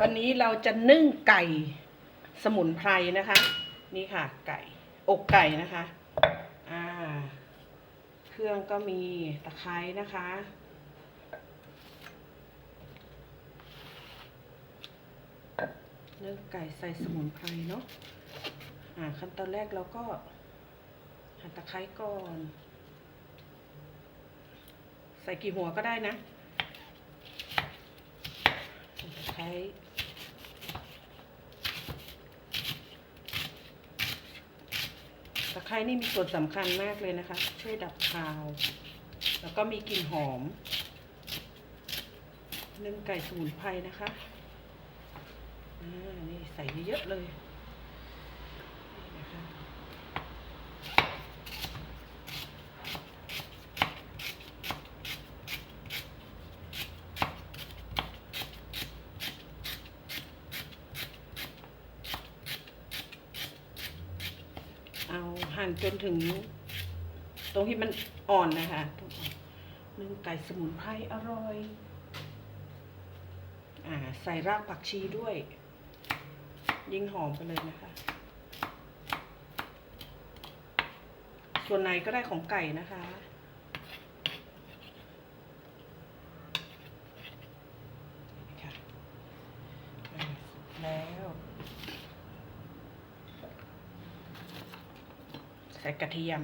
วันนี้เราจะนึ่งไก่สมุนไพรนะคะ นี่ค่ะ ไก่อกไก่นะคะ อ่า เครื่องก็มีตะไคร้นะคะนึ่งไก่ใส่สมุนไพรเนาะอ่าขั้นตอนแรกเราก็หั่นตะไคร้ก่อน ใส่กี่หัวก็ได้นะตะไคร้ตะ ไคร้นี่มีส่วนสำคัญมากเลยนะคะ ช่วยดับคาว แล้วก็มีกลิ่นหอมนึ่งไก่สมุนไพรนะคะ อ่า นี่ใส่เยอะเลยนี่นะคะเอาหั่น จนถึง ตรงที่มันอ่อนนะคะนึ่งไก่สมุนไพรอร่อย อ่า ใส่รากผักชีด้วย ยิ่งหอมไปเลยนะคะ ส่วนในก็ได้ของไก่นะคะนี่ค่ะอ่าสุกแล้ว ใส่กระเทียม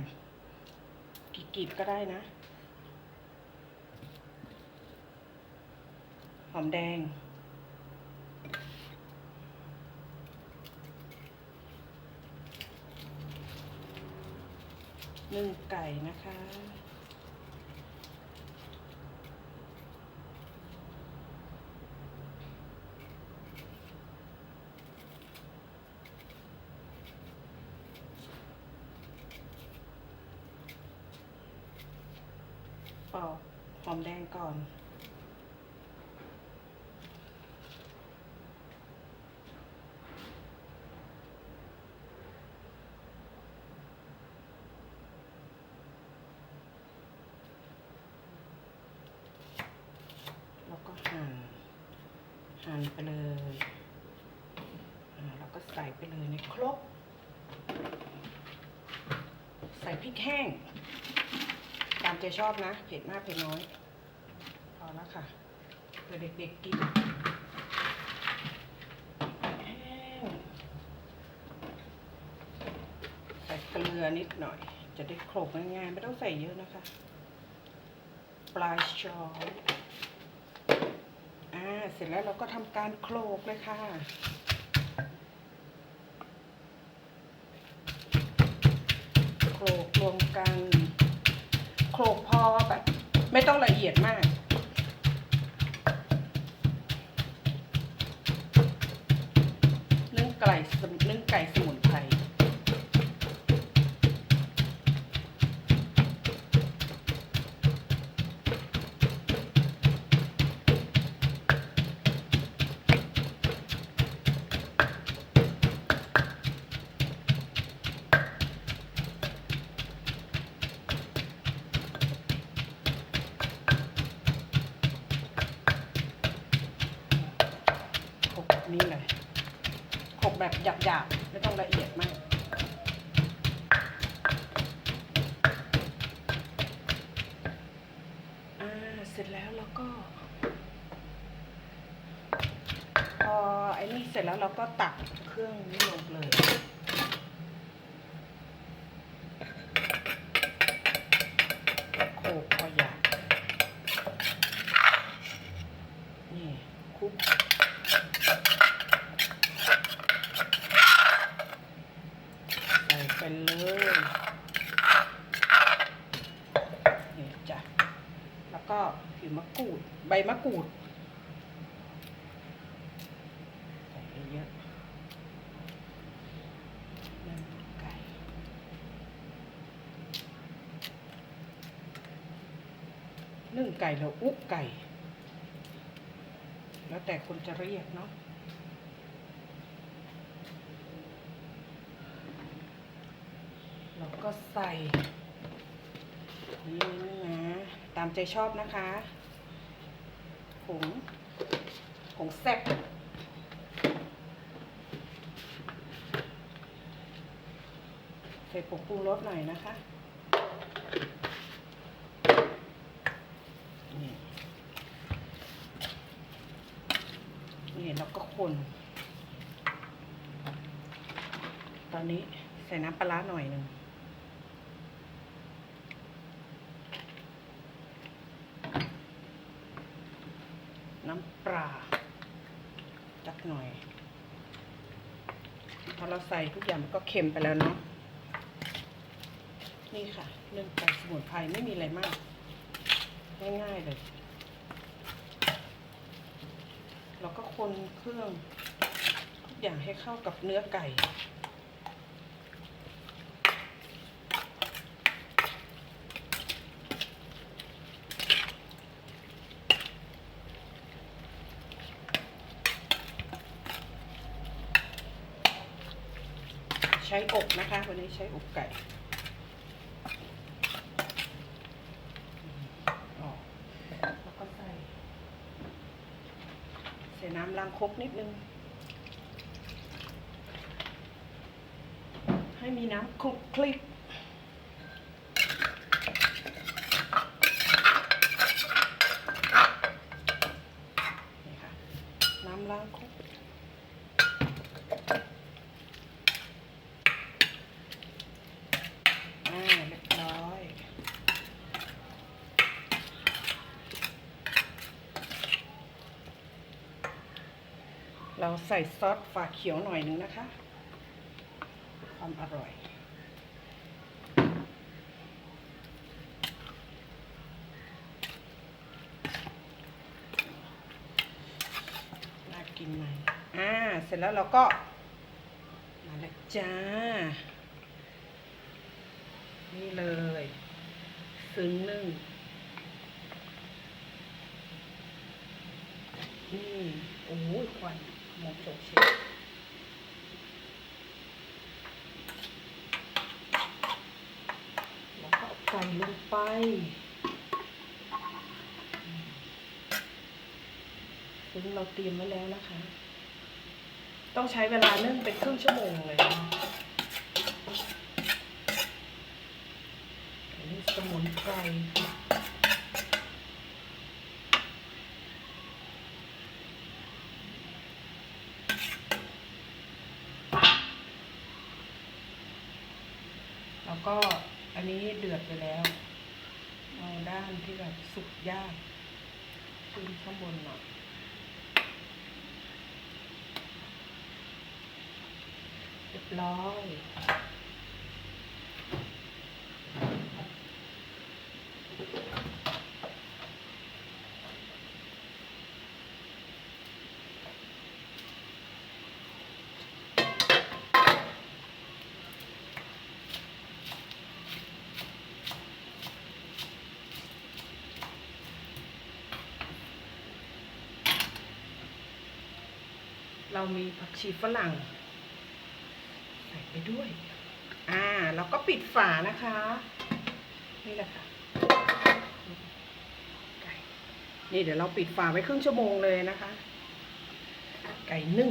กี่กีบก็ได้นะ หอมแดง นึ่งไก่นะคะ ปอกหอมแดงก่อนแล้วก็หั่น หั่นไปเลยแล้วก็ใส่ไปเลยในครก ใส่พริกแห้งามใจชอบนะ เผ็ดมากเผ็ดน้อยพอแล้วค่ะเพื่อเด็กๆกินใส่เกลือนิดหน่อย จะได้โขลกง่ายๆไม่ต้องใส่เยอะนะคะ ปลายช้อนอ่าเสร็จแล้วเราก็ทำการโขลกเลยค่ะโขลกรวมกัน โขลกพอแบบไม่ต้องละเอียดมาก นี้เลยขบแบบหยาบๆ ไม่ต้องละเอียดมาก อ่า เสร็จแล้วเราก็ พอไอ้นี่เสร็จแล้วเราก็ตักเครื่องนี้ลงเลย โขลกพอหยาบนี่คลุก ใส่ ไปเลยนี่จ้ะแล้วก็ผิวมะกรูด ใบมะกรูดใส่เยอะนึ่งไก่นึ่งไก่หรืออุกไก่ แล้วแต่คนจะเรียกเนาะ็ใส่นี่นะตามใจชอบนะคะผงผงแซ่บใส่ผงปรุงรสหน่อยนะคะนี่นี่เราก็คน ตอนนี้ใส่น้ำปลาหน่อยหนึ่งักหน่อยพอเราใส่ทุกอย่างมันก็เค็มไปแล้วเนาะนี่ค่ะ เรื่องการสมุนไพรไม่มีอะไรมาก ง่ายๆเลยเราก็คนเครื่อง ทุกอย่างให้เข้ากับเนื้อไก่ ใช้อกนะคะ วันนี้ใช้อกไก่ออกแล้วก็ใส่ ใส่น้ำล้างครกนิดนึง ให้มีน้ำคลุกคลิก นี่ค่ะ น้ำล้างครก อ่าเรียบร้อย เราใส่ซอสฝาเขียวหน่อยหนึงนะคะ ความอร่อย น่ากินไหมอ่า เสร็จแล้วเราก็ มาแล้วจ้า นี่เลยซึ้งนึ่งนี่โอ้ยควัน หมกโฉกเฉียวแล้วก็เอาไก่ลงไปซึ่งเราเตรียมไว้แล้วนะคะ ต้องใช้เวลานึ่งเป็นครึ่งชั่วโมงเลยนะอันนี้สมุนไพร แล้วก็อันนี้เดือดไปแล้ว เอาด้านที่แบบสุกยากขึ้นข้างบนหน่อยเรียบร้อย เรามีผักชีฝรั่ง ใส่ไปด้วย อ่าแล้วก็ปิดฝานะคะ นี่แหละค่ะไก่นี่เดี๋ยวเราปิดฝาไว้ครึ่งชั่วโมงเลยนะคะ ไก่นึ่ง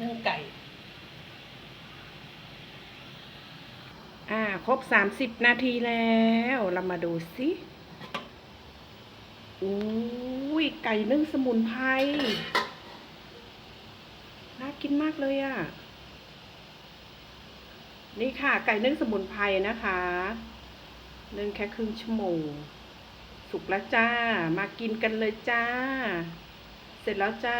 นึ่งไก่อ่าครบสามสิบนาทีแล้วเรามาดูสิอุ้ยไก่นึ่งสมุนไพร น่ากินมากเลยอะ่ะ นี่ค่ะไก่นึ่งสมุนไพรนะคะนึ่งแค่ครึ่งชั่วโมง สุกแล้วจ้า มากินกันเลยจ้า เสร็จแล้วจ้า